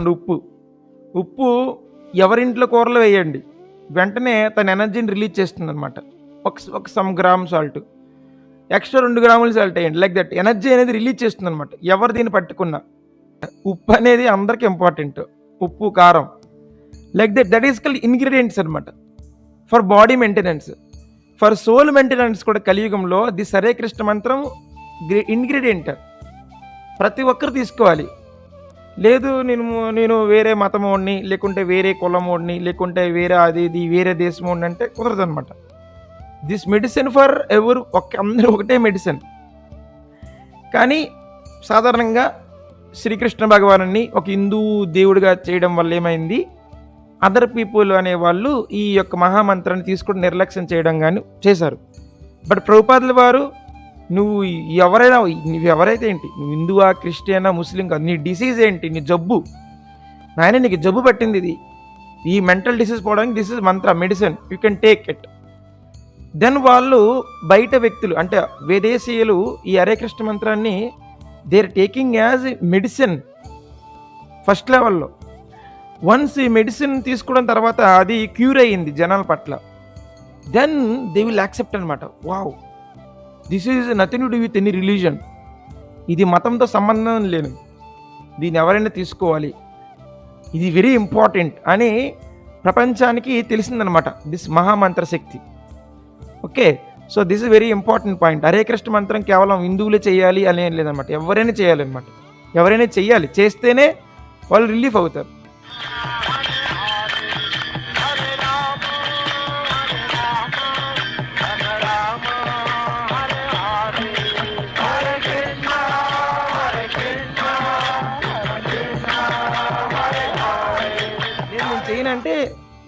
తీసుకోండి ఉప్పు. ఉప్పు ఎవరింట్లో కూరలో వేయండి. వెంటనే తన ఎనర్జీని రిలీజ్ చేస్తుంది అనమాట ఒక ఒక సమ్ గ్రామ్ సాల్ట్. ఎక్స్ట్రా రెండు గ్రాములు సాల్ట్ వేయండి. లైక్ దట్ ఎనర్జీ అనేది రిలీజ్ చేస్తుంది అనమాట ఎవరు దీన్ని పట్టుకున్నా. ఉప్పు అనేది అందరికి ఇంపార్టెంట్. ఉప్పు కారం. Like that that is call ingredients అనమాట for body maintenance. For soul maintenance కూడా కలియుగంలో ది సరే కృష్ణ మంత్రం ఇంగ్రీడియంట్. ప్రతి ఒక్కరు తీసుకోవాలి. లేదు నేను నేను వేరే మతమోడిని లేకుంటే వేరే కులమోడిని లేకుంటే వేరే అది ఇది వేరే దేశమోడిని అంటే కుదరదు అనమాట దిస్ మెడిసిన్ ఫర్ ఎవరు ఒక అందరూ ఒకటే మెడిసిన్ కానీ సాధారణంగా శ్రీకృష్ణ భగవాను ఒక హిందూ దేవుడిగా చేయడం వల్ల ఏమైంది? అదర్ పీపుల్ అనేవాళ్ళు ఈ యొక్క మహామంత్రాన్ని తీసుకుని నిర్లక్ష్యం చేయడం కానీ చేశారు. బట్ ప్రభుపాదుల వారు నువ్వు ఎవరైనా నువ్వు ఎవరైతే ఏంటి? నువ్వు హిందువా క్రిస్టియనా ముస్లిం కాదు నీ డిసీజ్ ఏంటి? నీ జబ్బు. నాయన నీకు జబ్బు పట్టింది ఇది. ఈ మెంటల్ డిసీజ్ పోవడానికి this is mantra medicine you can take it then వాళ్ళు బయట వ్యక్తులు అంటే విదేశీయులు ఈ హరే కృష్ణ మంత్రాన్ని they are taking as medicine first లెవెల్లో వన్స్ ఈ మెడిసిన్ తీసుకోవడం తర్వాత అది క్యూర్ అయ్యింది జనాల పట్ల. దెన్ దే విల్ యాక్సెప్ట్ అనమాట wow this is nothing to with any religion ఇది మతంతో సంబంధం లేదు దీన్ని ఎవరైనా తీసుకోవాలి. ఇది వెరీ ఇంపార్టెంట్ అని ప్రపంచానికి తెలిసిందనమాట this mahamantra Shakti. Okay so this is very important point Hare Krishna మంత్రం కేవలం హిందువులే చేయాలి అని లేదనమాట ఎవరైనా చేయాలన్నమాట. ఎవరైనా చేయాలి. చేస్తేనే వాళ్ళు రిలీఫ్ అవుతారు.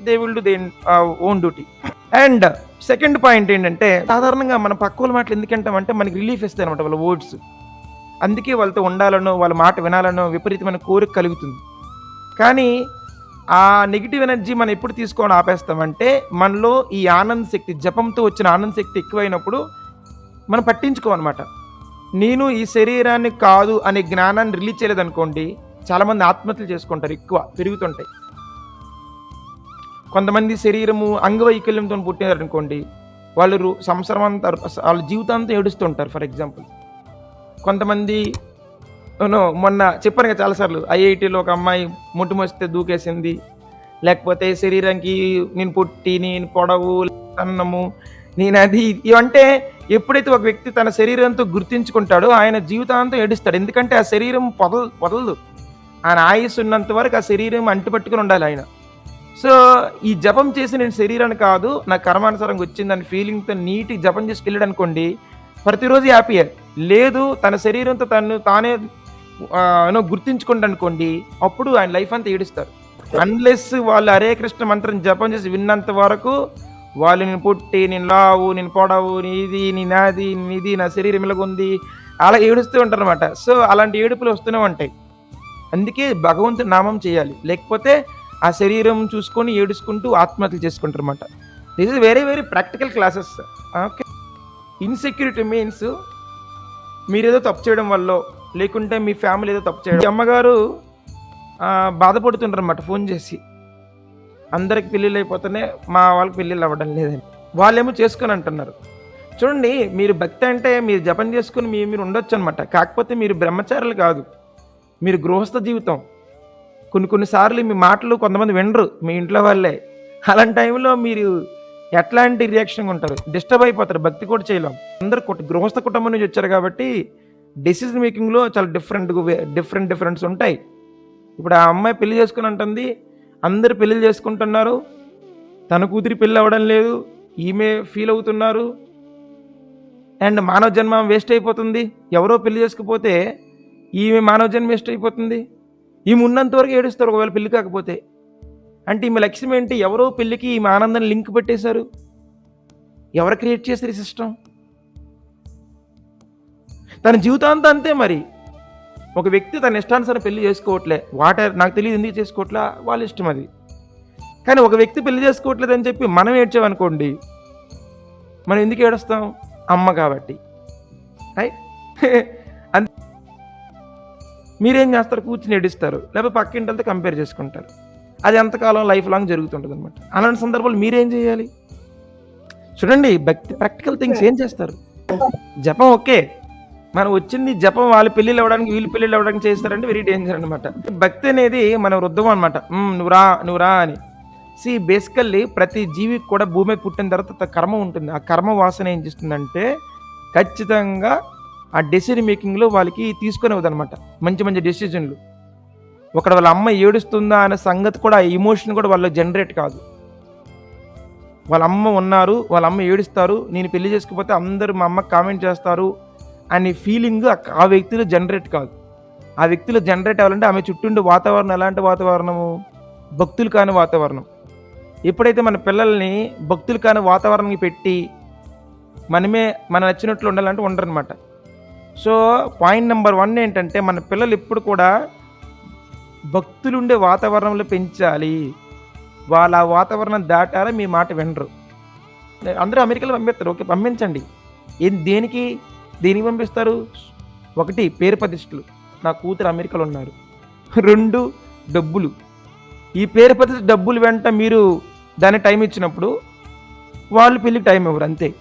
They will do they own duty and second point ఏంటంటే సాధారణంగా మన పక్క వాళ్ళ మాటలు ఎందుకంటామంటే మనకి రిలీఫ్ ఇస్తాయి అనమాట వాళ్ళ వర్డ్స్ అందుకే వాళ్ళతో ఉండాలనో వాళ్ళ మాట వినాలనో విపరీతమైన కోరిక కలుగుతుంది. కానీ ఆ నెగిటివ్ ఎనర్జీ మనం ఎప్పుడు తీసుకోవడం ఆపేస్తామంటే మనలో ఈ ఆనంద శక్తి జపంతో వచ్చిన ఆనంద శక్తి ఎక్కువైనప్పుడు మనం పట్టించుకోమన్నమాట నేను ఈ శరీరాన్ని కాదు అనే జ్ఞానాన్ని రిలీజ్ చేయలేదనుకోండి చాలామంది ఆత్మహత్యలు చేసుకుంటారు ఎక్కువ పెరుగుతుంటాయి. కొంతమంది శరీరము అంగవైకల్యంతో పుట్టినారనుకోండి వాళ్ళు సంవత్సరం అంతా వాళ్ళ జీవితాంతం ఏడుస్తుంటారు ఫర్ ఎగ్జాంపుల్. కొంతమంది మొన్న చెప్పాను కదా చాలాసార్లు ఐఐటిలో ఒక అమ్మాయి ముట్టు మోస్తే దూకేసింది లేకపోతే శరీరానికి నేను పుట్టి నేను పొడవు అన్నము నేను అది ఇవంటే ఎప్పుడైతే ఒక వ్యక్తి తన శరీరంతో గుర్తించుకుంటాడో ఆయన జీవితాంతం ఏడుస్తాడు. ఎందుకంటే ఆ శరీరం పొదలు పొదలదు. ఆయన ఆయుస్ ఉన్నంత వరకు ఆ శరీరం అంటుపట్టుకుని ఉండాలి ఆయన. సో ఈ జపం చేసి నేను శరీరాన్ని కాదు నా కర్మానుసారంగా వచ్చిందని ఫీలింగ్తో నీటి జపం చేసి వెళ్ళాడు అనుకోండి ప్రతిరోజు హ్యాపీయే లేదు తన శరీరంతో తను తానే గుర్తించుకుంటా అనుకోండి అప్పుడు ఆయన లైఫ్ అంతా ఏడుస్తారు. అన్లెస్ వాళ్ళు హరే కృష్ణ మంత్రం జపం చేసి విన్నంత వరకు వాళ్ళు నేను పుట్టి నేను లావు నేను పొడవు నీది నీ నాది నీది నా శరీరం ఇలాగుంది అలా ఏడుస్తూ ఉంటారు అనమాట సో అలాంటి ఏడుపులు వస్తూనే ఉంటాయి. అందుకే భగవంతుని నామం చేయాలి. లేకపోతే ఆ శరీరం చూసుకొని ఏడుచుకుంటూ ఆత్మహత్యలు చేసుకుంటారు అనమాట this is very very practical classes okay insecurity means మీరేదో తప్పు చేయడం వల్ల లేకుంటే మీ ఫ్యామిలీ ఏదో తప్పు చేయడం. అమ్మగారు ఆ, బాధపడుతుంటారు అన్నమాట ఫోన్ చేసి. అందరికి పెళ్ళిళ్ళు అయిపోతేనే మా వాళ్ళకి పెళ్ళిళ్ళు అవ్వడం లేదని. వాళ్ళేమో చేసుకొని అంటున్నారు. చూడండి మీరు భక్తి అంటే మీరు జపం చేసుకుని మీ మీరు ఉండొచ్చు అనమాట కాకపోతే మీరు బ్రహ్మచారులు కాదు. మీరు గృహస్థ జీవితం. కొన్ని కొన్నిసార్లు మీ మాటలు కొంతమంది వినరు మీ ఇంట్లో వాళ్ళే. అలాంటి టైంలో మీరు ఎట్లాంటి రియాక్షన్ ఉంటారు? డిస్టర్బ్ అయిపోతారు భక్తి కూడా చేయలేం. అందరు కుట- గృహస్థ కుటుంబం నుంచి వచ్చారు కాబట్టి డెసిషన్ మేకింగ్లో చాలా డిఫరెంట్ డిఫరెంట్ డిఫరెంట్స్ ఉంటాయి. ఇప్పుడు ఆ అమ్మాయి పెళ్ళి చేసుకుని అంటుంది అందరు పెళ్ళిళ్ళు చేసుకుంటున్నారు తన కూతురి పెళ్ళి అవ్వడం లేదు ఈమె ఫీల్ అవుతున్నారు అండ్ మానవ జన్మ వేస్ట్ అయిపోతుంది. ఎవరో పెళ్ళి చేసుకుపోతే ఈమె మానవ జన్మ వేస్ట్ అయిపోతుంది. ఈమె ఉన్నంత వరకు ఏడుస్తారు. ఒకవేళ పెళ్ళి కాకపోతే అంటే ఈమె లక్ష్యం ఏంటి? ఎవరో పెళ్ళికి ఈమె ఆనందాన్ని లింక్ పెట్టేశారు. ఎవరు క్రియేట్ చేశారు ఈ సిస్టమ్ తన జీవితాంతం అంతే మరి. ఒక వ్యక్తి తన ఇష్టానుసారం పెళ్ళి చేసుకోవట్లే. వాటర్ నాకు తెలియదు ఎందుకు చేసుకోవట్లే? వాళ్ళ ఇష్టం అది. కానీ ఒక వ్యక్తి పెళ్ళి చేసుకోవట్లేదు అని చెప్పి మనం ఏడ్చామనుకోండి మనం ఎందుకు ఏడుస్తాం? అమ్మ కాబట్టి. రైట్? మీరేం చేస్తారు? కూర్చుని ఎడిస్తారు లేకపోతే పక్కింటి వెళ్తే కంపేర్ చేసుకుంటారు. అది ఎంతకాలం లైఫ్ లాంగ్ జరుగుతుంటుంది అనమాట అలాంటి సందర్భాలు మీరేం చేయాలి? చూడండి భక్తి ప్రాక్టికల్ థింగ్స్ ఏం చేస్తారు? జపం ఓకే. మనం వచ్చింది జపం వాళ్ళ పెళ్ళిళ్ళు అవ్వడానికి వీళ్ళు పెళ్ళిళ్ళు అవ్వడానికి చేస్తారంటే వెరీ డేంజర్ అనమాట భక్తి అనేది మన వృద్ధం అనమాట నువ్వు రా నువ్వు రా అని. సి బేసికల్లీ ప్రతి జీవికి కూడా భూమి పుట్టిన తర్వాత కర్మ ఉంటుంది. ఆ కర్మ వాసన ఏం చేస్తుందంటే ఖచ్చితంగా ఆ డెసిషన్ మేకింగ్లో వాళ్ళకి తీసుకునేవదనమాట మంచి మంచి డెసిజన్లు ఒకడు వాళ్ళ అమ్మ ఏడుస్తుందా అనే సంగతి కూడా ఆ ఎమోషన్ కూడా వాళ్ళు జనరేట్ కాదు. వాళ్ళ అమ్మ ఉన్నారు వాళ్ళ అమ్మ ఏడుస్తారు నేను పెళ్ళి చేసుకుపోతే అందరూ మా అమ్మకి కామెంట్ చేస్తారు అనే ఫీలింగ్ ఆ వ్యక్తిలో జనరేట్ కాదు. ఆ వ్యక్తిలో జనరేట్ అవ్వాలంటే ఆమె చుట్టూ వాతావరణం ఎలాంటి వాతావరణము? భక్తులు కాని వాతావరణం. ఎప్పుడైతే మన పిల్లల్ని భక్తులు కాని వాతావరణానికి పెట్టి మనమే మన నచ్చినట్లు ఉండాలంటే ఉండరనమాట సో పాయింట్ నెంబర్ వన్ ఏంటంటే మన పిల్లలు ఎప్పుడు కూడా భక్తులు ఉండే వాతావరణంలో పెంచాలి. వాళ్ళ ఆ వాతావరణం దాటారా మీ మాట వినరు. అందరూ అమెరికాలో పంపిస్తారు. ఓకే పంపించండి. ఏం దేనికి దేనికి పంపిస్తారు? ఒకటి పేరు ప్రతిష్టలు. నా కూతురు అమెరికాలో ఉన్నారు. రెండు డబ్బులు. ఈ పేరు ప్రతిష్ట డబ్బులు వెంట మీరు దాని టైం ఇచ్చినప్పుడు వాళ్ళు పెళ్ళికి టైం ఇవ్వరు అంతే.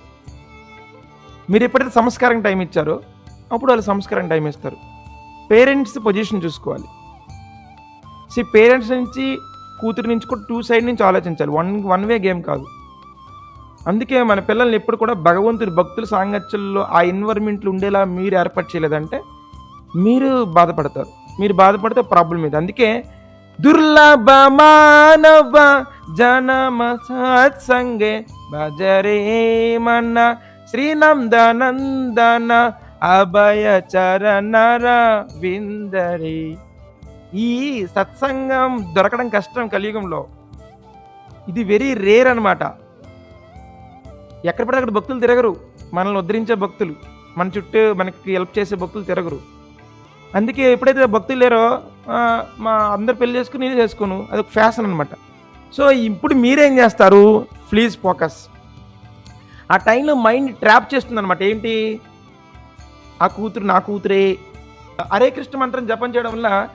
మీరు ఎప్పుడైతే సంస్కారం టైం ఇచ్చారో అప్పుడు వాళ్ళు సంస్కారం టైం ఇస్తారు పేరెంట్స్ పొజిషన్ చూసుకోవాలి. సి పేరెంట్స్ నుంచి కూతురు నుంచి కూడా టూ సైడ్ నుంచి ఆలోచించాలి. వన్ వన్ వే గేమ్ కాదు. అందుకే మన పిల్లల్ని ఎప్పుడు కూడా భగవంతుడి భక్తుల సాంగత్యంలో ఆ ఎన్వైర్మెంట్లు ఉండేలా మీరు ఏర్పాటు చేయలేదంటే మీరు బాధపడతారు. మీరు బాధపడితే ప్రాబ్లం ఇది అందుకే దుర్లభ మానవ జనమ సత్సంగే భజరే మన్న శ్రీనందనందన అభయ చరణర విందరి ఈ సత్సంగం దొరకడం కష్టం కలియుగంలో. ఇది వెరీ రేర్ అనమాట ఎక్కడ పడితే అక్కడ భక్తులు తిరగరు. మనల్ని ఉద్ధరించే భక్తులు. మన చుట్టూ మనకి హెల్ప్ చేసే భక్తులు తిరగరు. అందుకే ఎప్పుడైతే భక్తులు లేరో మా అందరు పెళ్ళి చేసుకుని నేను చేసుకోను. అది ఒక ఫ్యాషన్ అనమాట సో ఇప్పుడు మీరేం చేస్తారు? ప్లీజ్ ఫోకస్ ఆ టైంలో మైండ్ ట్రాప్ చేస్తుంది అనమాట ఏంటి? ఆ కూతురు నా కూతురే. హరే కృష్ణ మంత్రం జపం చేయడం వల్ల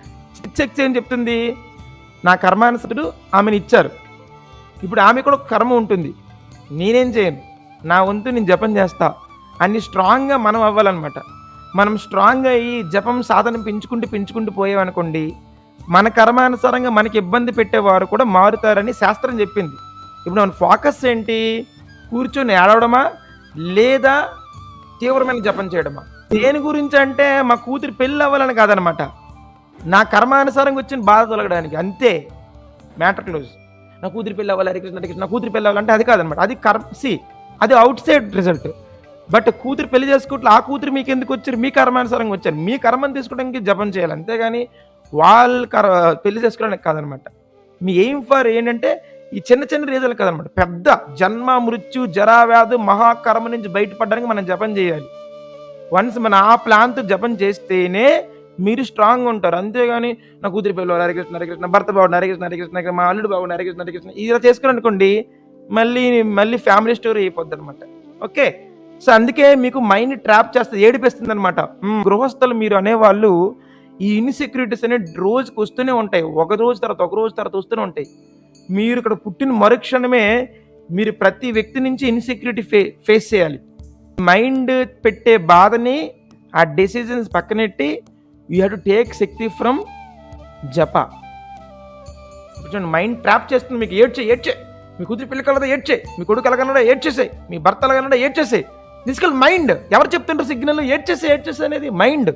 శక్తి ఏం చెప్తుంది. నా కర్మానుసరుడు ఆమెను ఇచ్చారు. ఇప్పుడు ఆమె కూడా ఒక కర్మ ఉంటుంది. నేనేం చేయను. నా వంతు నేను జపం చేస్తా. అన్ని స్ట్రాంగ్గా మనం అవ్వాలన్నమాట. మనం స్ట్రాంగ్గా అయ్యి జపం సాధన పెంచుకుంటూ పెంచుకుంటూ పోయామనుకోండి మన కర్మానుసారంగా మనకి ఇబ్బంది పెట్టేవారు కూడా మారుతారని శాస్త్రం చెప్పింది. ఇప్పుడు మన ఫోకస్ ఏంటి? కూర్చొని ఏడవడమా? లేదా తీవ్రమైన జపం చేయడమా? దేని గురించి అంటే మా కూతురు పెళ్ళి అవ్వాలని కాదనమాట. నా కర్మానుసారంగా వచ్చిన బాధ తొలగడానికి. అంతే. Matter close. నా కూతురు పెళ్ళి అవ్వాలి హరికృష్ణ హరికృష్ణ నా కూతురు పెళ్ళి అవ్వాలంటే అది కాదనమాట. అది కర్ సి అది అవుట్ సైడ్ రిజల్ట్ బట్ కూతురు పెళ్ళి చేసుకుంటే ఆ కూతురు మీకు ఎందుకు వచ్చారు? మీ కర్మానుసారంగా వచ్చారు. మీ కర్మను తీసుకోవడానికి జపం చేయాలి. అంతేగాని వాళ్ళ కర్ పెళ్ళి చేసుకోవడానికి కాదనమాట. మీ ఎయిమ్ ఫర్ ఏంటంటే ఈ చిన్న చిన్న రీజన్లు కదనమాట. పెద్ద జన్మ మృత్యు జరావ్యాధు మహాకర్మ నుంచి బయటపడడానికి మనం జపం చేయాలి. వన్స్ మన ఆ ప్లాన్తో జపం చేస్తేనే మీరు స్ట్రాంగ్ ఉంటారు. అంతేగాని నా కూతురి పిల్లలు హరికృష్ణ హరికృష్ణ భర్త బాగుండు హరికృష్ణ హరికృష్ణ మా అల్లుడు బాగుండు హరికృష్ణ హరికృష్ణ ఇలా చేసుకుని అనుకోండి మళ్ళీ మళ్ళీ ఫ్యామిలీ స్టోరీ అయిపోద్ది అనమాట ఓకే? సో అందుకే మీకు మైండ్ ట్రాప్ చేస్తుంది ఏడిపిస్తుంది అనమాట గృహస్థులు మీరు అనేవాళ్ళు ఈ ఇన్సెక్యూరిటీస్ అనేవి రోజుకి వస్తూనే ఉంటాయి. ఒక రోజు తర్వాత ఒక రోజు తర్వాత వస్తూనే ఉంటాయి. మీరు ఇక్కడ పుట్టిన మరుక్షణమే మీరు ప్రతి వ్యక్తి నుంచి ఇన్సెక్యూరిటీ ఫే ఫేస్ చేయాలి. మైండ్ పెట్టే బాధని ఆ decisions పక్కనెట్టి you have to take shakti from japa. చూడండి మైండ్ ట్రాప్ చేస్తుంది మీకు ఏడ్చే ఏడ్చే. మీ కూతురు పిల్ల కలదా ఏడ్చే మీ కొడుకు ఎలాగన్నాడా ఏడ్చేసే మీ భర్త ఎలాగన్నాడా ఏడ్చేసే. తీసుకెళ్ళి మైండ్ ఎవరు చెప్తుంటారు సిగ్నల్ ఏడ్చేసే ఏడ్చేసే అనేది మైండ్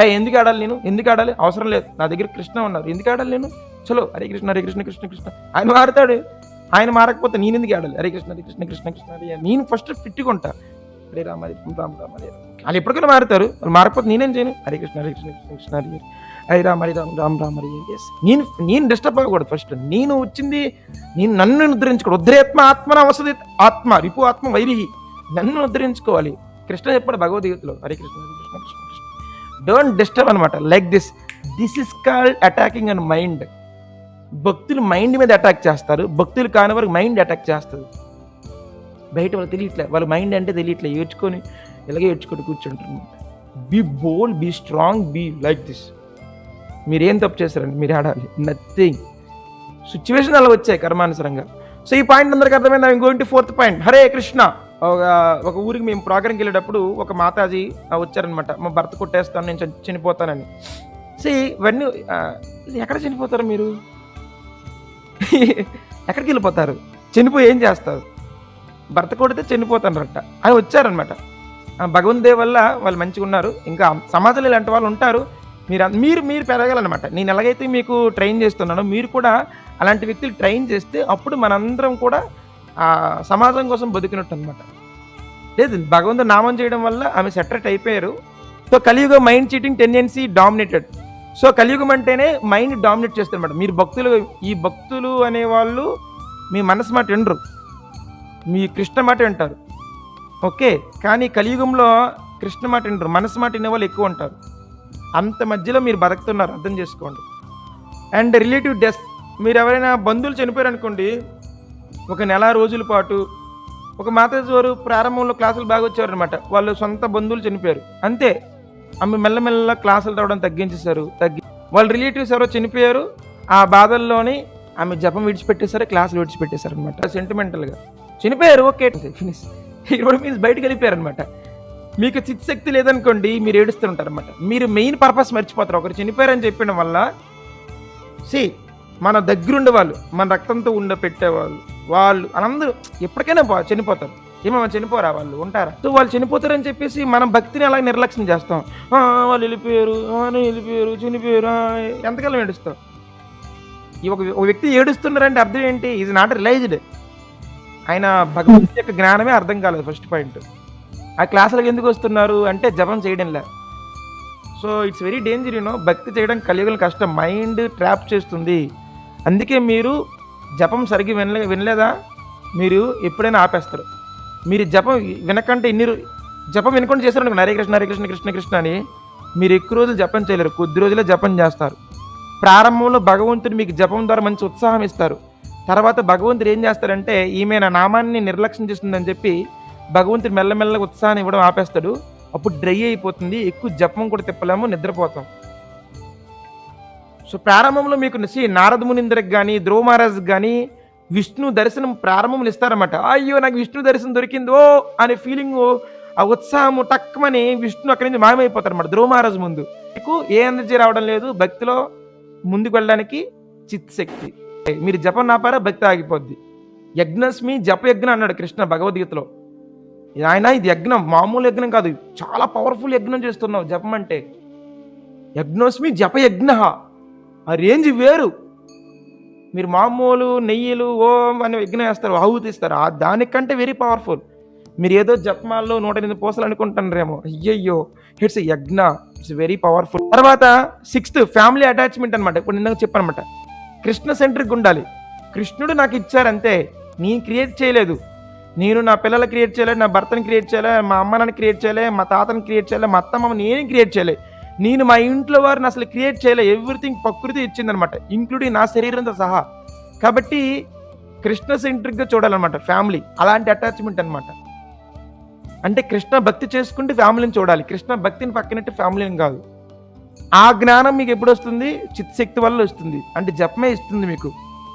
ఏ ఎందుకు ఆడాలి నేను? ఎందుకు ఆడాలి అవసరం లేదు. నా దగ్గర కృష్ణ ఉన్నారు. ఎందుకు ఆడాలి నేను? చలో హరే కృష్ణ హరే కృష్ణ కృష్ణ కృష్ణ. ఆయన మారుతాడు. ఆయన మారకపోతే నేను ఎందుకు ఆడాలి హరే కృష్ణ హరే కృష్ణ కృష్ణ కృష్ణ నేను ఫస్ట్ ఫిట్గా ఉంటా. హరే రామ హరే రామ రామ. వాళ్ళు ఎప్పటికైనా మారుతారు. వాళ్ళు మారకపోతే నేనేం చేయను. హరే కృష్ణ హరే కృష్ణ కృష్ణ కృష్ణ హరే హరే. రామ హరే రామ రామ రామ హరే. Yes. నేను నేను డిస్టర్బ్ అవ్వకూడదు ఫస్ట్ నేను వచ్చింది నేను నన్ను ఉద్ధరించుకోడు ఉద్ధరేత్మ ఆత్మన అవసది ఆత్మ రిపు ఆత్మ వైరిహి. నన్ను ఉద్ధరించుకోవాలి కృష్ణ చెప్పాడు భగవద్గీతలో హరే కృష్ణ హరే కృష్ణ కృష్ణ కృష్ణ. డోంట్ డిస్టర్బ్ అనమాట like this this is called attacking and mind భక్తులు మైండ్ మీద అటాక్ చేస్తారు. భక్తులు కాని వరకు మైండ్ అటాక్ చేస్తుంది బయట వాళ్ళు తెలియట్లే వాళ్ళ మైండ్ అంటే తెలియట్లే. ఏడ్చుకొని ఇలాగే ఏడ్చుకొని కూర్చుంటారు be bold be strong be like this మీరేం తప్పు చేస్తారండి మీరు ఆడాలి. నథింగ్ సిచ్యువేషన్ అలా వచ్చాయి కర్మానుసరంగా. సో ఈ పాయింట్ అందరికి అర్థమైంది? I'm going to fourth point Hare Krishna ఒక ఒక ఊరికి మేము ప్రోగ్రామ్కి వెళ్ళేటప్పుడు ఒక మాతాజీ వచ్చారనమాట మా భర్త కొట్టేస్తాను నేను చనిపోతానని. సో ఇవన్నీ ఎక్కడ చనిపోతారు మీరు? ఎక్కడికి వెళ్ళిపోతారు? చనిపోయి ఏం చేస్తారు? భర్త కొడితే చనిపోతానరట. అని వచ్చారనమాట భగవంతుడే వల్ల వాళ్ళు మంచిగా ఉన్నారు. ఇంకా సమాజంలో ఇలాంటి వాళ్ళు ఉంటారు. మీరు మీరు మీరు పెరగాలన్నమాట. నేను ఎలాగైతే మీకు ట్రైన్ చేస్తున్నానో మీరు కూడా అలాంటి వ్యక్తులు ట్రైన్ చేస్తే అప్పుడు మనందరం కూడా ఆ సమాజం కోసం బతికినట్టు అనమాట లేదు భగవంతుడు నామం చేయడం వల్ల ఆమె సెటరేట్ అయిపోయారు. So Kaliyuga mind cheating tendency dominated so కలియుగం అంటేనే మైండ్ డామినేట్ చేస్తారనమాట మీరు భక్తులు ఈ భక్తులు అనేవాళ్ళు మీ మనసు మాట వినరు. మీ కృష్ణ మాట వింటారు. ఓకే కానీ కలియుగంలో కృష్ణ మాట వింటారు మనసు మాట వినే వాళ్ళు ఎక్కువ ఉంటారు. అంత మధ్యలో మీరు బతుకుతున్నారు అర్థం చేసుకోండి. అండ్ రిలేటివ్ డెత్ మీరు ఎవరైనా బంధువులు చనిపోయారు అనుకోండి ఒక నెల రోజుల పాటు ఒక మాతాజీ వారు ప్రారంభంలో క్లాసులు బాగా వచ్చారనమాట వాళ్ళు సొంత బంధువులు చనిపోయారు. అంతే ఆమె మెల్లమెల్ల క్లాసులు రావడం తగ్గించేశారు తగ్గి వాళ్ళ రిలేటివ్స్ ఎవరో చనిపోయారు ఆ బాధల్లోని ఆమె జపం విడిచిపెట్టేశారు క్లాసులు విడిచిపెట్టేశారు అనమాట సెంటిమెంటల్గా చనిపోయారు ఓకే. ఫినిష్ ఇప్పుడు మీన్స్ బయటకు వెళ్ళిపోయారు అనమాట మీకు చిత్శక్తి లేదనుకోండి మీరు ఏడుస్తుంటారు అనమాట మీరు మెయిన్ పర్పస్ మర్చిపోతారు. ఒకరు చనిపోయారని చెప్పడం వల్ల సి మన దగ్గరుండే వాళ్ళు మన రక్తంతో ఉండ పెట్టేవాళ్ళు వాళ్ళు అందరూ ఎప్పటికైనా చనిపోతారు. ఏమో చనిపోరా వాళ్ళు ఉంటారా? సో వాళ్ళు చనిపోతారని చెప్పేసి మనం భక్తిని అలా నిర్లక్ష్యం చేస్తాం. వాళ్ళు వెళ్ళిపోయారు వెళ్ళిపోయారు చనిపోయారు ఎంతకాలం ఏడుస్తాం? ఈ ఒక ఒక వ్యక్తి ఏడుస్తున్నారంటే అర్థం ఏంటి? ఈజ్ నాట్ రిలైజ్డ్ ఆయన భగవంతుడి యొక్క జ్ఞానమే అర్థం కాలేదు ఫస్ట్ పాయింట్ ఆ క్లాసులకు ఎందుకు వస్తున్నారు అంటే జపం చేయడంలే so it's very danger you know భక్తి చేయడం కలియుగల కష్టం. మైండ్ ట్రాప్ చేస్తుంది. అందుకే మీరు జపం సరిగ్గా వినలే వినలేదా? మీరు ఎప్పుడైనా ఆపేస్తారు. మీరు జపం వినకంటే ఇన్ని జపం వినకుండా చేస్తారు నరే హరే కృష్ణ హరే కృష్ణ కృష్ణ కృష్ణ అని మీరు ఎక్కువ రోజులు జపం చేయలేరు. కొద్ది రోజులే జపం చేస్తారు. ప్రారంభంలో భగవంతుడు మీకు జపం ద్వారా మంచి ఉత్సాహం ఇస్తారు. తర్వాత భగవంతుడు ఏం చేస్తారంటే ఈమె నా నామాన్ని నిర్లక్ష్యం చేస్తుందని చెప్పి భగవంతుడు మెల్లమెల్లగా ఉత్సాహాన్ని ఇవ్వడం ఆపేస్తాడు. అప్పుడు డ్రై అయిపోతుంది ఎక్కువ జపం కూడా తిప్పలేము నిద్రపోతాం. సో ప్రారంభంలో మీకు శ్రీ నారద మునిందరికి కానీ ధ్రువ మహారాజ్కి కానీ విష్ణు దర్శనం ప్రారంభంలో ఇస్తారన్నమాట. అయ్యో నాకు విష్ణు దర్శనం దొరికిందో అనే ఫీలింగ్ ఆ ఉత్సాహము టక్కుమని విష్ణు అక్కడి నుంచి మాయమైపోతారన్నమాట ధ్రువ మహారాజు ముందు. మీకు ఏ ఎనర్జీ రావడం లేదు భక్తిలో ముందుకు వెళ్ళడానికి చిత్తశక్తి. మీరు జపం నాపారా? భక్తి ఆగిపోద్ది. యజ్ఞస్మి జపయజ్ఞ అన్నాడు కృష్ణ భగవద్గీతలో. ఆయన ఇది యజ్ఞం. మామూలు యజ్ఞం కాదు. చాలా పవర్ఫుల్ యజ్ఞం చేస్తున్నావు జపం అంటే యజ్ఞోస్మి జపయజ్ఞ ఆ రేంజ్ వేరు. మీరు మామూలు నెయ్యిలు ఓం అని యజ్ఞం వేస్తారు ఆహుతిస్తారు ఆ దానికంటే వెరీ పవర్ఫుల్ మీరు ఏదో జపమాల్లో నూట ఎనిమిది పూసలు అనుకుంటున్నారేమో. అయ్యయ్యో it's yajna. It's very powerful తర్వాత సిక్స్త్ ఫ్యామిలీ అటాచ్మెంట్ అనమాట ఇప్పుడు నిన్న చెప్పనమాట కృష్ణ సెంట్రిక్ ఉండాలి. కృష్ణుడు నాకు ఇచ్చారంతే నీ క్రియేట్ చేయలేదు. నేను నా పిల్లలు క్రియేట్ చేయలేదు నా భర్తని క్రియేట్ చేయలే మా అమ్మ నాన్న క్రియేట్ చేయలే మా తాతని క్రియేట్ చేయలే మా అత్తమ్మ నేనేం క్రియేట్ చేయలే. నేను మా ఇంట్లో వారిని అసలు క్రియేట్ చేయలే. ఎవ్రీథింగ్ ప్రకృతి ఇచ్చిందనమాట ఇంక్లూడింగ్ నా శరీరంతో సహా. కాబట్టి కృష్ణ సెంట్రిక్గా చూడాలన్నమాట ఫ్యామిలీ అలాంటి అటాచ్మెంట్ అనమాట అంటే కృష్ణ భక్తి చేసుకుంటే ఫ్యామిలీని చూడాలి. కృష్ణ భక్తిని పక్కనట్టు ఫ్యామిలీని కాదు. ఆ జ్ఞానం మీకు ఎప్పుడు వస్తుంది? చిత్తశక్తి వల్ల వస్తుంది. అంటే జపమే ఇస్తుంది మీకు.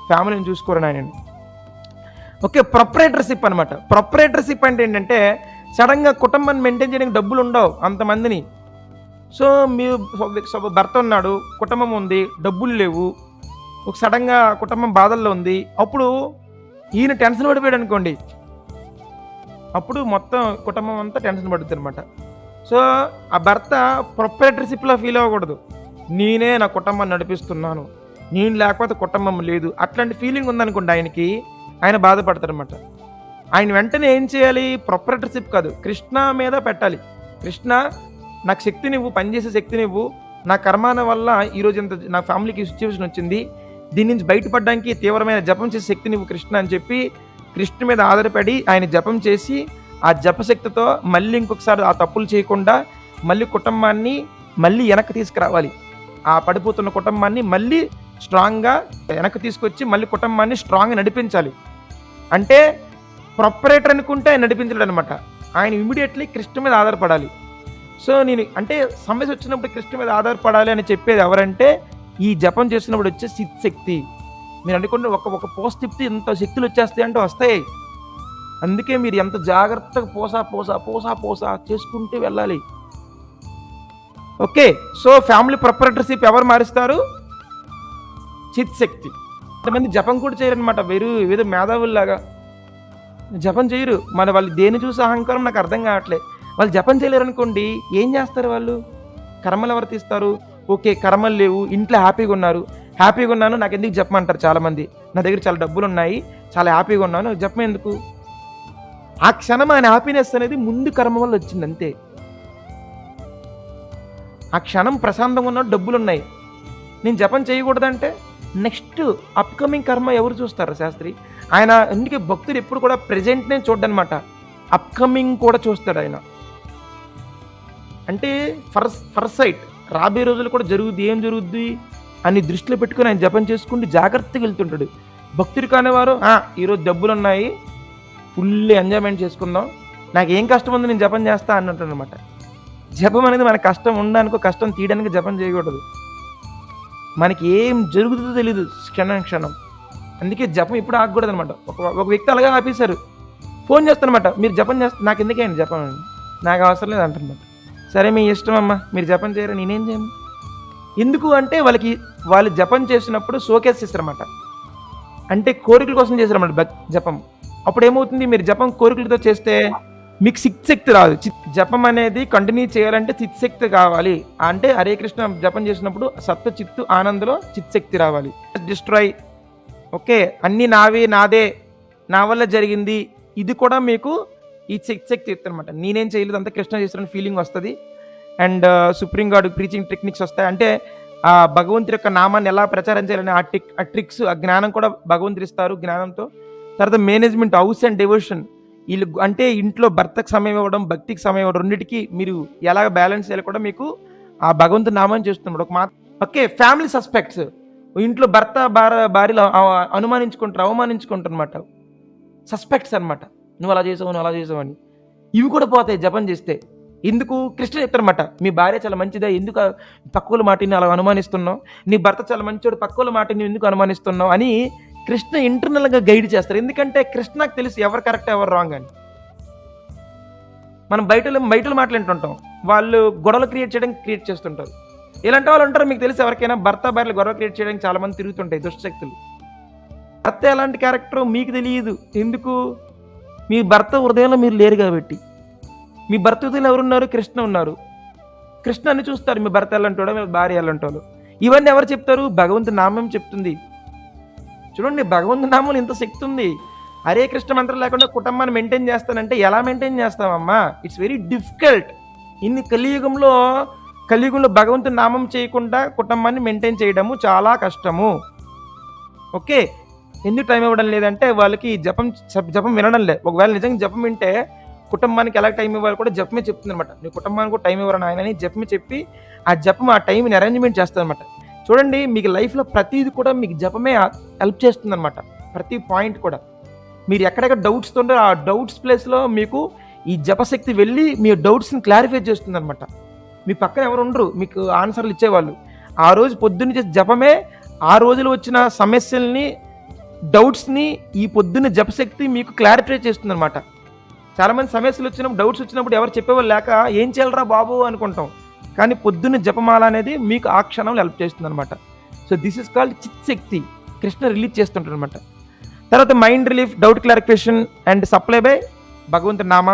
ఫ్యామిలీని చూసుకోరు ఆయన ఓకే ప్రొపరేటర్షిప్ అనమాట ప్రొపరేటర్షిప్ అంటే ఏంటంటే సడన్గా కుటుంబాన్ని మెయింటైన్ చేయడానికి డబ్బులు ఉండవు అంతమందిని. సో మీరు భర్త ఉన్నాడు కుటుంబం ఉంది డబ్బులు లేవు ఒక సడన్గా కుటుంబం బాధల్లో ఉంది. అప్పుడు ఈయన టెన్షన్ పడిపోయాడు అనుకోండి. అప్పుడు మొత్తం కుటుంబం అంతా టెన్షన్ పడుతుంది అనమాట సో ఆ భర్త ప్రొపరేటర్షిప్లో ఫీల్ అవ్వకూడదు. నేనే నా కుటుంబాన్ని నడిపిస్తున్నాను. నేను లేకపోతే కుటుంబం లేదు. అట్లాంటి ఫీలింగ్ ఉందనుకోండి ఆయనకి ఆయన బాధపడతారనమాట ఆయన వెంటనే ఏం చేయాలి? ప్రొపరేటర్షిప్ కాదు. కృష్ణ మీద పెట్టాలి. కృష్ణ నాకు శక్తినివ్వు పనిచేసే శక్తినివ్వు నా కర్మాన వల్ల ఈరోజు ఇంత నా ఫ్యామిలీకి సిచ్యువేషన్ వచ్చింది. దీని నుంచి బయటపడడానికి తీవ్రమైన జపం చేసే శక్తినివ్వు కృష్ణ అని చెప్పి కృష్ణ మీద ఆధారపడి ఆయన జపం చేసి ఆ జపశక్తితో మళ్ళీ ఇంకొకసారి ఆ తప్పులు చేయకుండా మళ్ళీ కుటుంబాన్ని మళ్ళీ వెనక్కి తీసుకురావాలి. ఆ పడిపోతున్న కుటుంబాన్ని మళ్ళీ స్ట్రాంగ్గా వెనక్కి తీసుకొచ్చి మళ్ళీ కుటుంబాన్ని స్ట్రాంగ్గా నడిపించాలి. అంటే ప్రొపరేటర్ అనుకుంటే ఆయన నడిపించడు అనమాట ఆయన ఇమీడియట్లీ కృష్ణ మీద ఆధారపడాలి. సో నేను అంటే సమస్య వచ్చినప్పుడు కృష్ణ మీద ఆధారపడాలి అని చెప్పేది ఎవరంటే ఈ జపం చేసినప్పుడు వచ్చే సిత్ శక్తి మీరు అనుకుంటే ఒక ఒక పోస్ట్ తిప్పితే ఇంత శక్తులు వచ్చేస్తాయి అంటే వస్తాయి. అందుకే మీరు ఎంత జాగ్రత్తగా పోసా పోసా పోసా పోసా చేసుకుంటూ వెళ్ళాలి. ఓకే సో ఫ్యామిలీ ప్రొపరేటర్షిప్ ఎవరు మారుస్తారు? చిత్ శక్తి. కొంతమంది జపం కూడా చేయరనమాట వేరు ఏదో మేధావుల్లాగా. జపం చేయరు. మన వాళ్ళు దేని చూసి అహంకారం నాకు అర్థం కావట్లే. వాళ్ళు జపం చేయలేరు అనుకోండి ఏం చేస్తారు వాళ్ళు? కర్మలు ఎవరు తీస్తారు? ఓకే కర్మలు లేవు ఇంట్లో హ్యాపీగా ఉన్నారు. హ్యాపీగా ఉన్నాను నాకు ఎందుకు చెప్పమంటారు చాలామంది. నా దగ్గర చాలా డబ్బులు ఉన్నాయి చాలా హ్యాపీగా ఉన్నాను జపం ఎందుకు? ఆ క్షణం ఆయన హ్యాపీనెస్ అనేది ముందు కర్మ వల్ల వచ్చింది అంతే. ఆ క్షణం ప్రశాంతంగా ఉన్న డబ్బులు ఉన్నాయి నేను జపం చేయకూడదంటే నెక్స్ట్ అప్కమింగ్ కర్మ ఎవరు చూస్తారు శాస్త్రి? ఆయన అందుకే భక్తుడు ఎప్పుడు కూడా ప్రెజెంట్నే చూడనమాట అప్కమింగ్ కూడా చూస్తాడు ఆయన. అంటే ఫర్ ఫర్ సైట్ రాబోయే రోజులు కూడా జరుగుద్ది ఏం జరుగుద్ది అని దృష్టిలో పెట్టుకుని ఆయన జపం చేసుకుంటూ జాగ్రత్తగా వెళ్తుంటాడు. భక్తుడు కానివారు "ఆ, ఈరోజు డబ్బులు ఉన్నాయి ఫుల్ ఎంజాయ్మెంట్ చేసుకుందాం. నాకు ఏం కష్టం ఉంది నేను జపం చేస్తా అన్నట్టు అనమాట జపం అనేది మన కష్టం ఉండడానికో కష్టం తీయడానికి జపం చేయకూడదు. మనకి ఏం జరుగుతుందో తెలియదు క్షణం క్షణం. అందుకే జపం ఇప్పుడు ఆగకూడదు అనమాట ఒక ఒక వ్యక్తి అలాగే ఆపేశారు. ఫోన్ చేస్తానమాట మీరు జపం చేస్తా నాకు ఎందుకేయండి జపం నాకు అవసరం లేదు అంటున్నారు సరే మీ ఇష్టం అమ్మా మీరు జపం చేయరు నేనేం చేయను? ఎందుకు అంటే వాళ్ళకి వాళ్ళు జపం చేసినప్పుడు షోకేస్ చేస్తారన్నమాట. అంటే కోరికల కోసం చేశారన్నమాట జపం. అప్పుడు ఏమవుతుంది మీరు జపం కోరికలతో చేస్తే మీకు శక్తి రాదు. చిత్- జపం అనేది కంటిన్యూ చేయాలంటే చిత్శక్తి కావాలి. అంటే హరే కృష్ణ జపం చేసినప్పుడు సత్వ చిత్తు ఆనందలో చిత్శక్తి రావాలి. Destroy okay? అన్నీ నావే నాదే నా వల్ల జరిగింది. ఇది కూడా మీకు ఈ శక్తి అనమాట నేనేం చేయలేదు అంతా కృష్ణ చేసిన ఫీలింగ్ వస్తుంది. And supreme guard preaching techniques వస్తాయి. అంటే ఆ భగవంతుడి యొక్క నామాన్ని ఎలా ప్రచారం చేయాలని ఆ టిక్ ఆ ట్రిక్స్ ఆ జ్ఞానం కూడా భగవంతుడు ఇస్తారు జ్ఞానంతో. తర్వాత మేనేజ్మెంట్ హౌస్ అండ్ డివోషన్. వీళ్ళు అంటే ఇంట్లో భర్తకు సమయం ఇవ్వడం భక్తికి సమయం ఇవ్వడం రెండింటికి మీరు ఎలాగ బ్యాలెన్స్ చేయాలి కూడా మీకు ఆ భగవంతుని నామం చేస్తున్నాడు. ఒక మాట ఓకే ఫ్యామిలీ సస్పెక్ట్స్ ఇంట్లో భర్త భార్య భార్యలు అనుమానించుకుంటారు అవమానించుకుంటారు అనమాట సస్పెక్ట్స్ అన్నమాట. నువ్వు అలా చేసావు నువ్వు అలా చేసావు అని. ఇవి కూడా పోతాయి జపం చేస్తే. ఎందుకు? కృష్ణ చెప్తారనమాట మీ భార్య చాలా మంచిదా ఎందుకు పక్కల మాటని అలా అనుమానిస్తున్నావు? నీ భర్త చాలా మంచోడు పక్కల మాటని ఎందుకు అనుమానిస్తున్నావు? అని కృష్ణ ఇంటర్నల్గా గైడ్ చేస్తారు. ఎందుకంటే కృష్ణకు తెలుసు ఎవరు కరెక్ట్ ఎవరు రాంగ్ అని. మనం బయట బయటలు మాట్లాడుతుంటాం. వాళ్ళు గొడవలు క్రియేట్ చేయడానికి క్రియేట్ చేస్తుంటారు. ఇలాంటి వాళ్ళు ఉంటారు మీకు తెలిసి ఎవరికైనా భర్త భార్యలు గొడవ క్రియేట్ చేయడానికి చాలా మంది తిరుగుతుంటాయి దుష్టశక్తులు. భర్త ఎలాంటి క్యారెక్టర్ మీకు తెలియదు. ఎందుకు? మీ భర్త హృదయంలో మీరు లేరు కాబట్టి. మీ భర్త హృదయంలో ఎవరున్నారు కృష్ణ ఉన్నారు. కృష్ణ అని చూస్తారు మీ భర్త ఎలాంటోడో మీ భార్య ఎలాంటోళ్ళు ఇవన్నీ ఎవరు చెప్తారు? భగవంతు నామం చెప్తుంది. చూడండి భగవంతు నామం ఇంత శక్తి ఉంది. హరే కృష్ణ మంత్రం లేకుండా కుటుంబాన్ని మెయింటైన్ చేస్తానంటే ఎలా మెయింటైన్ చేస్తామమ్మా ఇట్స్ వెరీ డిఫికల్ట్ ఇన్ని కలియుగంలో కలియుగంలో భగవంతుని నామం చేయకుండా కుటుంబాన్ని మెయింటైన్ చేయడము చాలా కష్టము. ఓకే? ఎందుకు టైం ఇవ్వడం లేదంటే వాళ్ళకి జపం జపం వినడం లేదు. ఒకవేళ నిజంగా జపం వింటే కుటుంబానికి ఎలా టైం ఇవ్వాలి కూడా జపమే చెప్తుంది అనమాట నీ కుటుంబానికి కూడా టైం ఇవ్వరు ఆయన అని జపమే చెప్పి ఆ జపం ఆ టైంని అరేంజ్మెంట్ చేస్తుంది అనమాట చూడండి మీకు లైఫ్లో ప్రతిది కూడా మీకు జపమే హెల్ప్ చేస్తుంది అనమాట ప్రతి పాయింట్ కూడా. మీరు ఎక్కడెక్కడ డౌట్స్ ఉంటే ఆ డౌట్స్ ప్లేస్లో మీకు ఈ జపశక్తి వెళ్ళి మీ డౌట్స్ని క్లారిఫై చేస్తుంది అనమాట మీ పక్కన ఎవరు ఉండరు మీకు ఆన్సర్లు ఇచ్చేవాళ్ళు. ఆ రోజు పొద్దున్న చేసే జపమే ఆ రోజులు వచ్చిన సమస్యల్ని డౌట్స్ని ఈ పొద్దున్న జపశక్తి మీకు క్లారిఫై చేస్తుంది అనమాట చాలామంది సమస్యలు వచ్చినప్పుడు డౌట్స్ వచ్చినప్పుడు ఎవరు చెప్పేవాళ్ళు లేక ఏం చేయాలరా బాబు? అనుకుంటాం. కానీ పొద్దున్న జపమాల అనేది మీకు ఆ క్షణంలో హెల్ప్ చేస్తుంది అనమాట సో దిస్ ఇస్ కాల్డ్ చిత్ శక్తి కృష్ణ రిలీజ్ చేస్తుంటారు అనమాట తర్వాత mind relief doubt clarification and supply by భగవంతుడి నామ.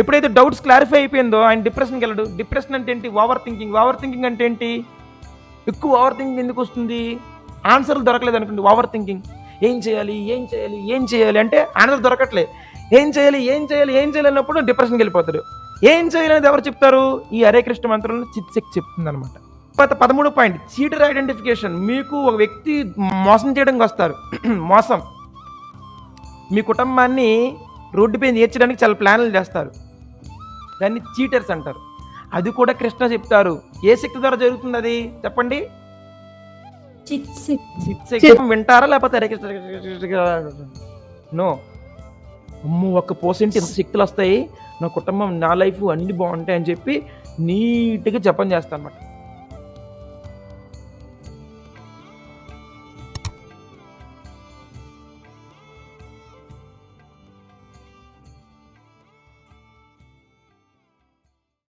ఎప్పుడైతే డౌట్స్ క్లారిఫై అయిపోయిందో ఆయన డిప్రెషన్కి వెళ్ళడు. డిప్రెషన్ అంటే ఏంటి? ఓవర్ థింకింగ్ ఓవర్ థింకింగ్ అంటే ఏంటి? ఎక్కువ ఓవర్ థింకింగ్ ఎందుకు వస్తుంది? ఆన్సర్లు దొరకలేదు అనుకోండి. ఓవర్ థింకింగ్ ఏం చేయాలి? ఏం చేయాలి? ఏం చేయాలి? అంటే ఆన్సర్ దొరకట్లేదు ఏం చేయాలి? ఏం చేయాలి? ఏం చేయాలి? అన్నప్పుడు డిప్రెషన్కి వెళ్ళిపోతాడు. ఏం చేయాలి అనేది ఎవరు చెప్తారు? ఈ హరే కృష్ణ మంత్రంలో చిత్ శక్తి చెప్తుంది అనమాట తర్వాత పదమూడు పాయింట్ చీటర్ ఐడెంటిఫికేషన్. మీకు ఒక వ్యక్తి మోసం చేయడానికి వస్తారు. మోసం. మీ కుటుంబాన్ని రోడ్డుపై నేర్చడానికి చాలా ప్లాన్లు చేస్తారు. దాన్ని చీటర్స్ అంటారు. అది కూడా కృష్ణ చెప్తారు. ఏ శక్తి ద్వారా జరుగుతుంది అది? చెప్పండి. వింటారా లేకపోతే నో. అమ్మో ఒక్క పర్సెంట్ ఎంత శక్తులు వస్తాయి. నా కుటుంబం నా లైఫ్ అన్నీ బాగుంటాయి అని చెప్పి నీట్గా జపం చేస్తాను అనమాట